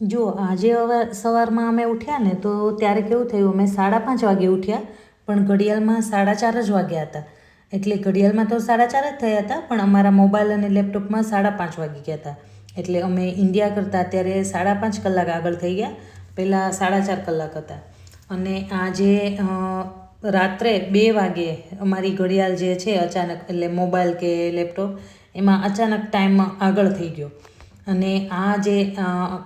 જો આજે સવારમાં અમે ઉઠ્યા ને તો ત્યારે કેવું થયું, અમે સાડા પાંચ વાગે ઉઠ્યા, પણ ઘડિયાળમાં સાડા ચાર જ વાગ્યા હતા. એટલે ઘડિયાળમાં તો સાડા ચાર જ થયા હતા, પણ અમારા મોબાઈલ અને લેપટોપમાં સાડા પાંચ વાગી ગયા હતા. એટલે અમે ઇન્ડિયા કરતાં અત્યારે સાડા પાંચ કલાક આગળ થઈ ગયા, પહેલાં સાડા ચાર કલાક હતા. અને આજે રાત્રે બે વાગે અમારી ઘડિયાળ જે છે અચાનક, એટલે મોબાઈલ કે લેપટોપ, એમાં અચાનક ટાઈમ આગળ થઈ ગયો. અને આ જે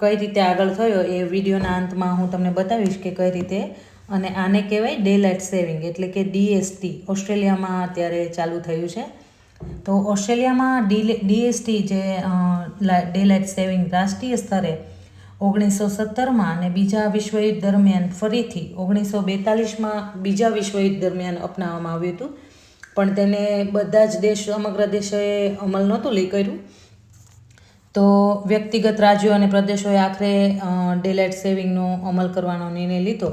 કઈ રીતે આગળ થયો એ વિડીયોના અંતમાં હું તમને બતાવીશ કે કઈ રીતે અને આને કહેવાય ડે લાઇટ સેવિંગ એટલે કે ડીએસટી ઓસ્ટ્રેલિયામાં અત્યારે ચાલુ થયું છે. તો ઓસ્ટ્રેલિયામાં ડી ડીએસટી જે ડે લાઇટ સેવિંગ રાષ્ટ્રીય સ્તરે ઓગણીસો સત્તરમાં અને બીજા વિશ્વયુદ્ધ દરમિયાન ફરીથી ઓગણીસો બેતાલીસમાં બીજા વિશ્વયુદ્ધ દરમિયાન અપનાવવામાં આવ્યું હતું. પણ તેને બધા જ દેશ, સમગ્ર દેશોએ અમલ નહોતું લઈ કર્યું. તો વ્યક્તિગત રાજ્યો અને પ્રદેશોએ આખરે ડેલાઇટ સેવિંગનો અમલ કરવાનો નિર્ણય લીધો.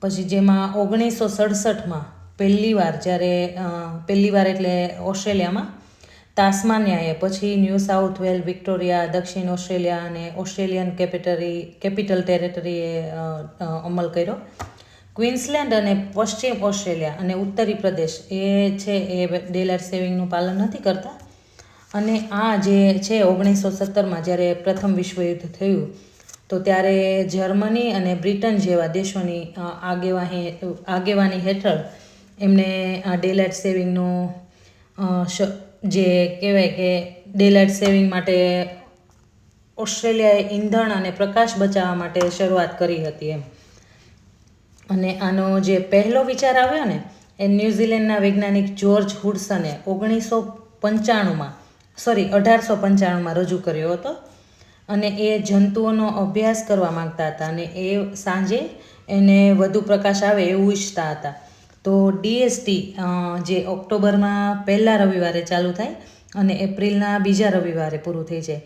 પછી જેમાં ઓગણીસો સડસઠમાં પહેલીવાર જ્યારે પહેલીવાર એટલે ઓસ્ટ્રેલિયામાં તાસ્માનિયાએ પછી ન્યૂ સાઉથ વેલ, વિક્ટોરિયા, દક્ષિણ ઓસ્ટ્રેલિયા અને ઓસ્ટ્રેલિયન કેપિટરી, કેપિટલ ટેરેટરીએ અમલ કર્યો. ક્વીન્સલેન્ડ અને પશ્ચિમ ઓસ્ટ્રેલિયા અને ઉત્તરી પ્રદેશ એ છે એ ડેલાઇટ સેવિંગનું પાલન નથી કરતા. અને આ જે છે ઓગણીસો સત્તરમાં જ્યારે પ્રથમ વિશ્વયુદ્ધ થયું, તો ત્યારે જર્મની અને બ્રિટન જેવા દેશોની આગેવાહી, આગેવાની હેઠળ એમને ડેલાઇટ સેવિંગનું જે કહેવાય કે ડેલાઇટ સેવિંગ માટે ઓસ્ટ્રેલિયાએ ઈંધણ અને પ્રકાશ બચાવવા માટે શરૂઆત કરી હતી એમ. અને આનો જે પહેલો વિચાર આવ્યો ને, એ ન્યૂઝીલેન્ડના વૈજ્ઞાનિક જોર્જ હુડસને ઓગણીસો પંચાણુંમાં સોરી, અઢારસો પંચાણુંમાં રજૂ કર્યો હતો અને એ જંતુઓનો અભ્યાસ કરવા માંગતા હતા અને એ સાંજે એને વધુ પ્રકાશ આવે એવું ઈચ્છતા હતા. તો ડીએસટી જે ઓક્ટોબરમાં પહેલા રવિવારે ચાલુ થાય અને એપ્રિલના બીજા રવિવારે પૂરું થઈ જાય.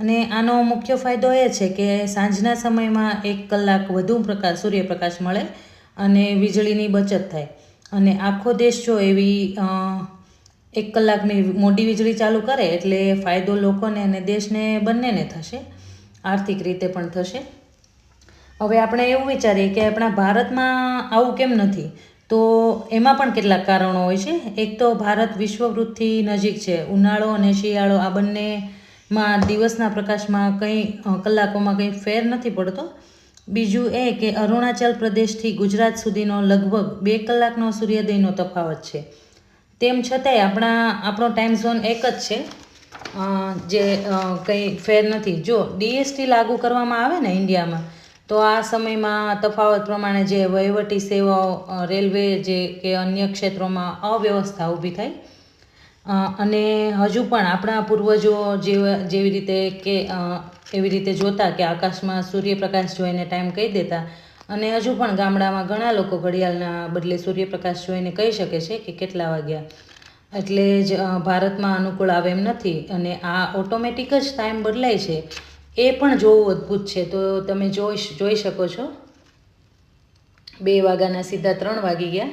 અને આનો મુખ્ય ફાયદો એ છે કે સાંજના સમયમાં એક કલાક વધુ પ્રકાશ, સૂર્યપ્રકાશ મળે અને વીજળીની બચત થાય. અને આખો દેશ જો એવી એક કલાકની મોટી વીજળી ચાલુ કરે એટલે ફાયદો લોકોને અને દેશને બંનેને થશે. આર્થિક રીતે પણ થશે. હવે આપણે એવું વિચારીએ કે આપણા ભારતમાં આવું કેમ નથી? તો એમાં પણ કેટલાક કારણો હોય છે. એક તો ભારત વિશ્વવૃત્તથી નજીક છે. ઉનાળો અને શિયાળો આ બંનેમાં દિવસના પ્રકાશમાં કંઈ કલાકોમાં કંઈ ફેર નથી પડતો. બીજું એ કે અરુણાચલ પ્રદેશથી ગુજરાત સુધીનો લગભગ બે કલાકનો સૂર્યોદયનો તફાવત છે. તેમ છતાંય આપણા, આપણો ટાઈમ ઝોન એક જ છે. જે કંઈ ફેર નથી. જો ડીએસટી લાગુ કરવામાં આવે ને ઇન્ડિયામાં, તો આ સમયમાં તફાવત પ્રમાણે જે વહીવટી સેવાઓ રેલવે જે કે અન્ય ક્ષેત્રોમાં અવ્યવસ્થા ઊભી થાય અને હજુ પણ આપણા પૂર્વજો જેવા જેવી રીતે કે એવી રીતે જોતા કે આકાશમાં સૂર્યપ્રકાશ જોઈને ટાઈમ કહી દેતા અને હજુ પણ ગામડામાં ઘણા લોકો ઘડિયાળના બદલે સૂર્યપ્રકાશ જોઈને કહી શકે છે કે કેટલા વાગ્યા. એટલે જ ભારતમાં અનુકૂળ આવે એમ નથી અને આ ઓટોમેટિક જ ટાઈમ બદલાય છે. એ પણ જોવું અદ્ભુત છે. તો તમે જોઈ જોઈ શકો છો. બે વાગ્યાના સીધા ત્રણ વાગી ગયા.